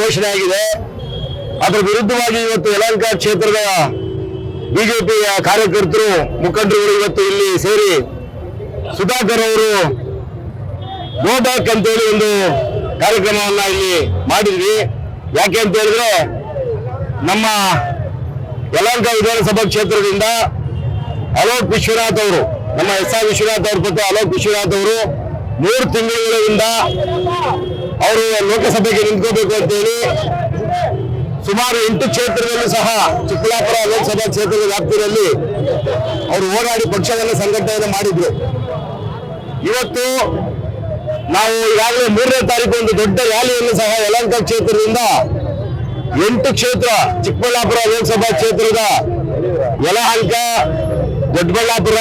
ಘೋಷಣೆ ಆಗಿದೆ. ಅದರ ವಿರುದ್ಧವಾಗಿ ಇವತ್ತು ಯಲಹಂಕ ಕ್ಷೇತ್ರದ ಬಿಜೆಪಿಯ ಕಾರ್ಯಕರ್ತರು ಮುಖಂಡರುಗಳು ಇವತ್ತು ಇಲ್ಲಿ ಸೇರಿ ಸುಧಾಕರ್ ಅವರು ಬ್ಯಾಕ್ ಅಂತೇಳಿ ಒಂದು ಕಾರ್ಯಕ್ರಮವನ್ನ ಇಲ್ಲಿ ಮಾಡಿದ್ವಿ. ಯಾಕೆ ಅಂತ ಹೇಳಿದ್ರೆ ನಮ್ಮ ಯಲಹಂಕ ವಿಧಾನಸಭಾ ಕ್ಷೇತ್ರದಿಂದ ಅಲೋಕ್ ವಿಶ್ವನಾಥ್ ಅವರು, ನಮ್ಮ ಎಸ್ ಆರ್ ವಿಶ್ವನಾಥ್ ಅವ್ರ ಪುತ್ರ ಅಲೋಕ್ ವಿಶ್ವನಾಥ್ ಅವರು ಮೂರು ತಿಂಗಳಿಂದ ಅವರು ಲೋಕಸಭೆಗೆ ನಿಂತ್ಕೋಬೇಕು ಅಂತೇಳಿ ಸುಮಾರು ಎಂಟು ಕ್ಷೇತ್ರದಲ್ಲೂ ಸಹ ಚಿಕ್ಕಬಳ್ಳಾಪುರ ಲೋಕಸಭಾ ಕ್ಷೇತ್ರದ ವ್ಯಾಪ್ತಿಯಲ್ಲಿ ಅವರು ಹೋರಾಡಿ ಪಕ್ಷವನ್ನು ಸಂಘಟನೆಯನ್ನು ಮಾಡಿದ್ರು. ಇವತ್ತು ನಾವು ಈಗಾಗಲೇ ಮೂರನೇ ತಾರೀಕು ಒಂದು ದೊಡ್ಡ ರ್ಯಾಲಿಯನ್ನು ಸಹ ಯಲಹಂಕ ಕ್ಷೇತ್ರದಿಂದ ಎಂಟು ಕ್ಷೇತ್ರ ಚಿಕ್ಕಬಳ್ಳಾಪುರ ಲೋಕಸಭಾ ಕ್ಷೇತ್ರದ ಯಲಹಂಕ, ದೊಡ್ಡಬಳ್ಳಾಪುರ,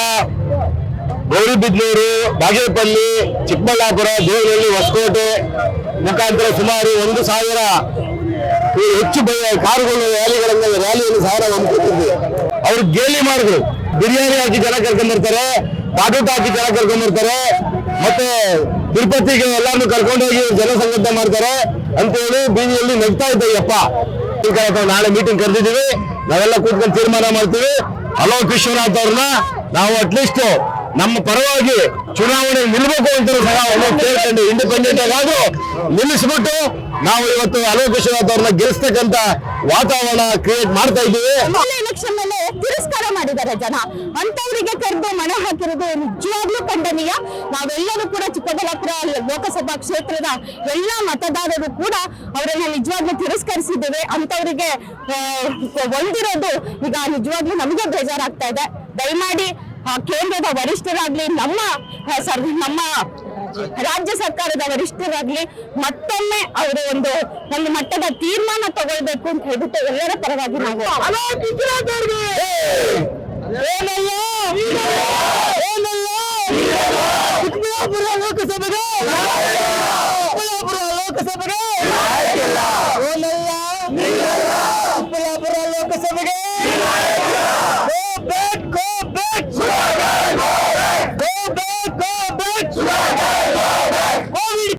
ಗೌರಿಬಿದ್ನೂರು, ಬಾಗೇಪಲ್ಲಿ, ಚಿಕ್ಕಬಳ್ಳಾಪುರ, ದೇವನಹಳ್ಳಿ, ಹೊಸಕೋಟೆ ಮುಖಾಂತರ ಸುಮಾರು ಒಂದು ಸಾವಿರ ಹೆಚ್ಚು ಕಾರುಗಳು ರ್ಯಾಲಿಗಳನ್ನು ರ್ಯಾಲಿಯನ್ನು ಸಹ ನಾವು ಅವರು ಗೇಲಿ ಮಾಡಿದ್ರು. ಬಿರಿಯಾನಿ ಹಾಕಿ ಜನ ಕರ್ಕೊಂಡ್ಬರ್ತಾರೆ ಪಾಟೂಟ ಹಾಕಿ ಜನ ಕರ್ಕೊಂಡ್ಬರ್ತಾರೆ ಮತ್ತೆ ತಿರುಪತಿಗೆ ಎಲ್ಲಾನು ಕರ್ಕೊಂಡೋಗಿ ಜನ ಸಂಘಟನೆ ಮಾಡ್ತಾರೆ ಅಂತ ಹೇಳಿ ಬೀದಿಯಲ್ಲಿ ನಗ್ತಾ ಈ ನಾಳೆ ಮೀಟಿಂಗ್ ಕರೆದಿದ್ದೀವಿ, ನಾವೆಲ್ಲ ಕೂತ್ಕೊಂಡು ತೀರ್ಮಾನ ಮಾಡ್ತೀವಿ. ಅಲೋಕ್ ವಿಶ್ವನಾಥ್ ಅವ್ರನ್ನ ನಾವು ಅಟ್ಲೀಸ್ಟ್ ನಮ್ಮ ಪರವಾಗಿ ಚುನಾವಣೆ ನಿಲ್ಲಬೇಕು ಅಂತ ಸಹ ಕೇಳ್ಕೊಂಡು ಇಂಡಿಪೆಂಡೆಂಟ್ ಆಗಾದ್ರೂ ನಿಲ್ಲಿಸ್ಬಿಟ್ಟು ನಾವು ಇವತ್ತು ಅಲೋಕ್ ವಿಶ್ವನಾಥ್ ಅವ್ರನ್ನ ಗೆಲ್ಲಿಸ್ತಕ್ಕಂತ ವಾತಾವರಣ ಕ್ರಿಯೇಟ್ ಮಾಡ್ತಾ ಇದ್ದೀವಿ. ತಿರಸ್ಕಾರ ಮಾಡಿದ್ದಾರೆ ಜನ. ಅಂತವರಿಗೆ ಕರೆದು ಮಣೆ ಹಾಕಿರೋದು ನಿಜವಾಗ್ಲೂ ಖಂಡನೀಯ. ನಾವೆಲ್ಲರೂ ಕೂಡ ಚಿಕ್ಕಬಳ್ಳಾಪುರ ಲೋಕಸಭಾ ಕ್ಷೇತ್ರದ ಎಲ್ಲ ಮತದಾರರು ಕೂಡ ಅವರನ್ನ ನಿಜವಾಗ್ಲೂ ತಿರಸ್ಕರಿಸಿದ್ದೇವೆ. ಅಂತವರಿಗೆ ಹೊಂದಿರೋದು ಈಗ ನಿಜವಾಗ್ಲೂ ನಮಗೂ ಬೇಜಾರಾಗ್ತಾ ಇದೆ. ದಯಮಾಡಿ ಕೇಂದ್ರದ ವರಿಷ್ಠರಾಗ್ಲಿ ನಮ್ಮ ನಮ್ಮ ರಾಜ್ಯ ಸರ್ಕಾರದ ವರಿಷ್ಠರಾಗ್ಲಿ ಮತ್ತೊಮ್ಮೆ ಅವರು ಒಂದು ಒಂದು ಮಟ್ಟದ ತೀರ್ಮಾನ ತಗೊಳ್ಬೇಕು ಅಂತ ಹೇಳ್ಬಿಟ್ಟು ಎಲ್ಲರ ಪರವಾಗಿ ನಾವು ಚಿಕ್ಕಬಳ್ಳಾಪುರ ಲೋಕಸಭೆಗೆ? ಚಿಕ್ಕಬಳ್ಳಾಪುರ ಲೋಕಸಭೆಗೆ? ಚಿಕ್ಕಬಳ್ಳಾಪುರ ಲೋಕಸಭೆಗೆ?